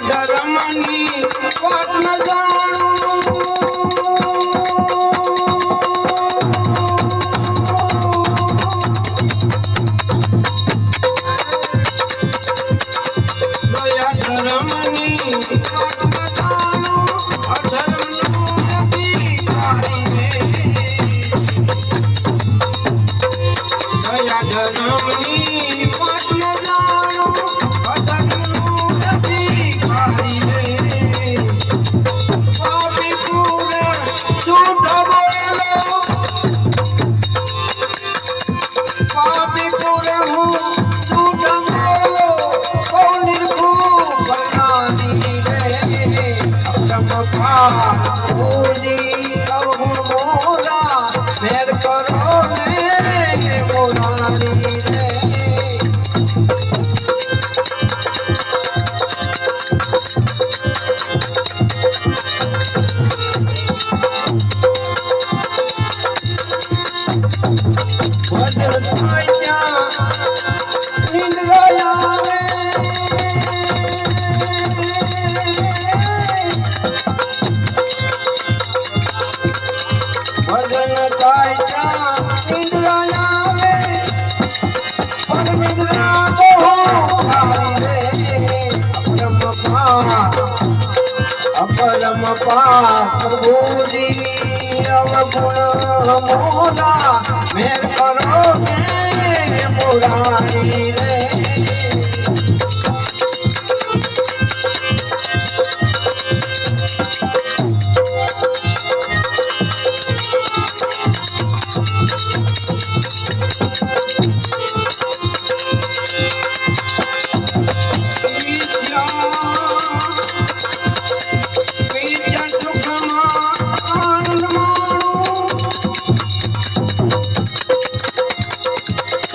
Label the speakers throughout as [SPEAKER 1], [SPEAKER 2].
[SPEAKER 1] ડરમણી વાત ન જાણું Thank you. કૃપા પ્રભુજી અવગુણ મોલા મેં કરો કે પુરાણી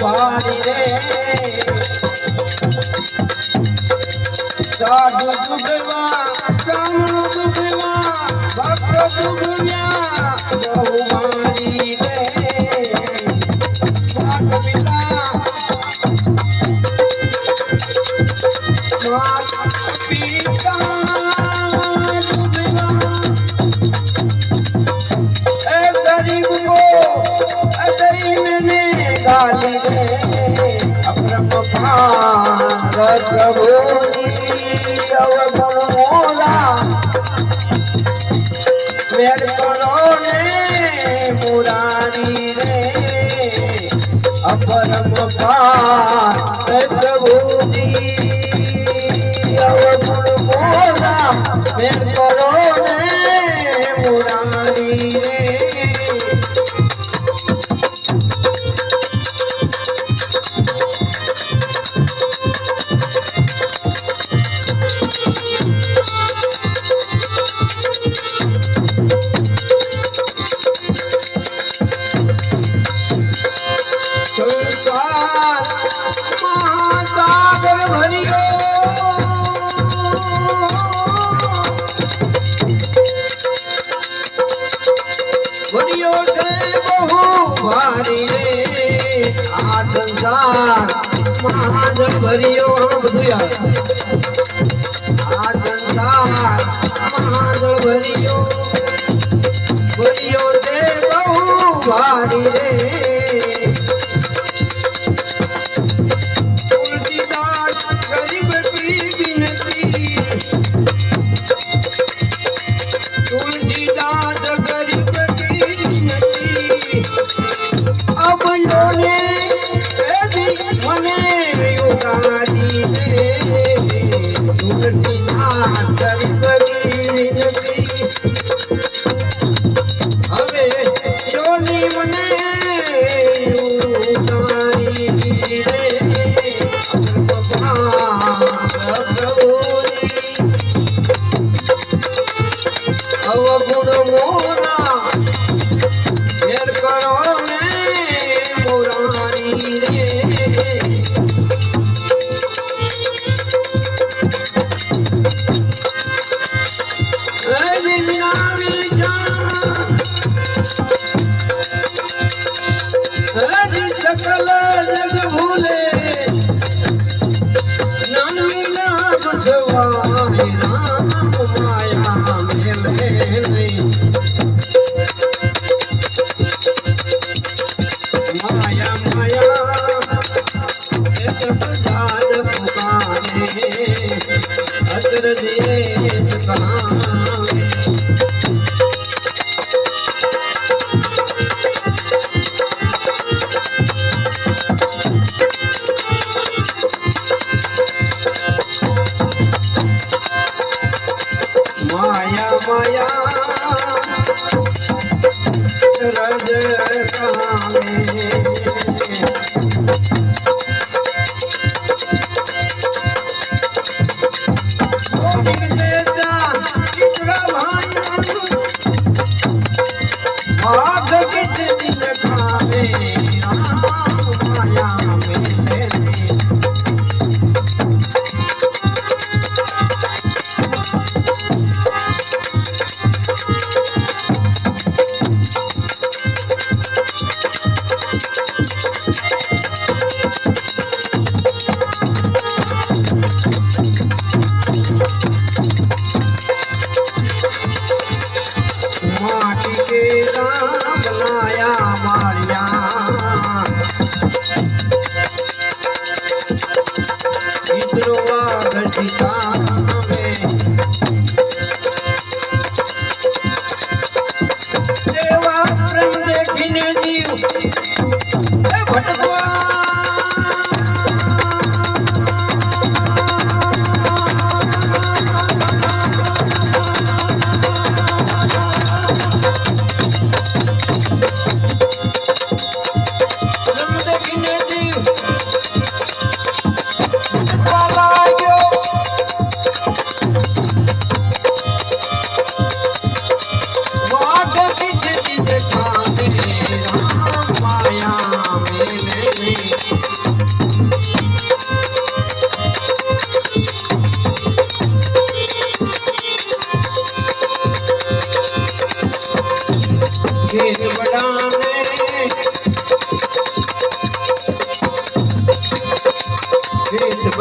[SPEAKER 1] ભારી રે સાધુ દુબેવા ભક્ત દુબેવા બહુ મારી अवतार प्रभु जी अवतार આ સંસાર મહાજન ભર્યો બધું આ સંસાર મહાજળ ભર્યો ભર્યો તે બહુ ભારી રે. अदर दिए माया माया रज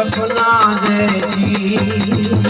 [SPEAKER 1] सपना देखी